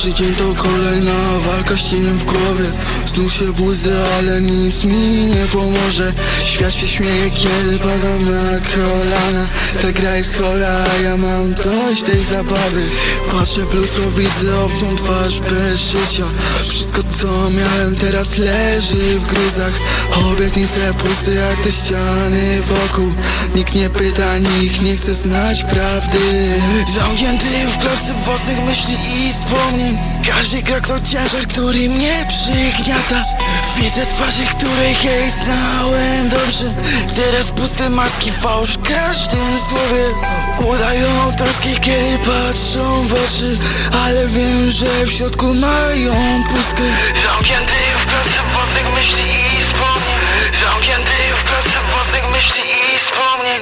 Każdy dzień to kolejna walka z cieniem w głowie. Znów się budzę, ale nic mi nie pomoże. Świat się śmieje, kiedy padam na kolana. Ta gra jest chora, ja mam dość tej zabawy. Patrzę w lustro, widzę obcą twarz bez życia. Wszystko co miałem teraz leży w gruzach. Obietnice puste jak te ściany wokół. Nikt nie pyta, nikt nie chce znać prawdy. Zamknięty w klatce własnych myśli i wspomnień Każdy krok to ciężar, który mnie przygniata. Widzę twarzy, której kiedyś znałem dobrze. Teraz puste maski, fałsz w każdym słowie. Udają troski, kiedy patrzą w oczy. Ale wiem, że w środku mają pustkę. Zamknięty w klatce własnych myśli i wspomnień. Zamknięty w klatce własnych myśli i wspomnień.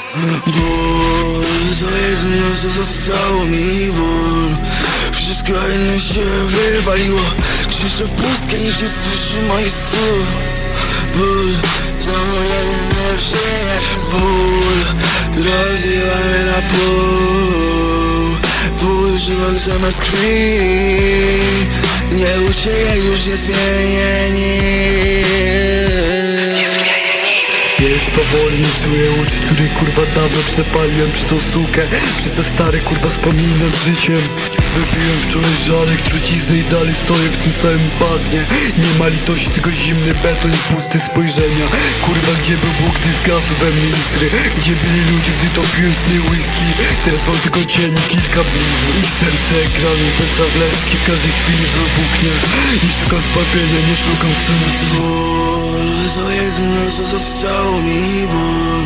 Ból, to jedyne co zostało mi ból Wszystko inne się wywaliło. Krzyczę w pustkę, nikt nie słyszy moich słów. Ból, to jedyne przyjaciół Ból, rozrywa mnie na pół. Ból, żywot zamiast krwi. Nie ucieję, już nie zmienię nic. Powoli nie czuję uczuć, który kurwa dawno przepaliłem przez tą sukę Przez te stare kurwa wspominam życiem Wybiłem wczoraj żalek, truciznę i dalej stoję w tym samym bagnie. Nie ma litości, tylko zimny beton i puste spojrzenia. Kurwa gdzie był Bóg, gdy zgasł we mnie istry Gdzie byli ludzie, gdy topiłem sny whisky? Teraz mam tylko cień kilka blizn. I serce grane bez zawleczki w każdej chwili wybuchnie. Nie szukam zbawienia, nie szukam sensu. Ból, to jedyne co zostało mi ból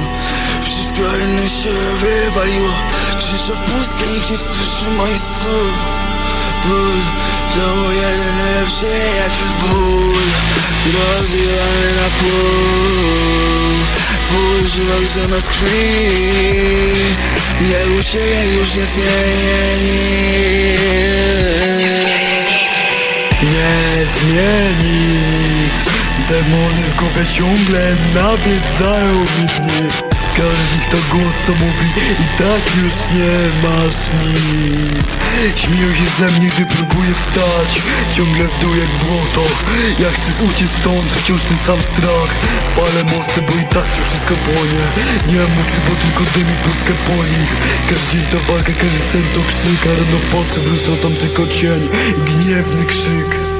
Inne się wywaliło. Krzyczę w pustkę, nikt nie słyszy moich słów. Ból, to mój jedyny przyjaciel Ból, rozrywany na pół. Ból, żywot zamiast krwi Nie ucieję, już nie zmienię nic. Nie zmieni nic. Demony w głowie ciągle nawiedzają mi dni każdy kto głos co mówi i tak już nie masz nic. Śmieją się ze mnie gdy próbuję wstać. Ciągle w dół jak błoto. Ja chcę uciec stąd, wciąż ten sam strach. Palę mosty, bo i tak już wszystko płonie. Nie mam oczu, bo tylko dym i pustkę po nich. Każdy dzień to walka, każdy sen to krzyk. A rano co wrócą tam tylko cień i gniewny krzyk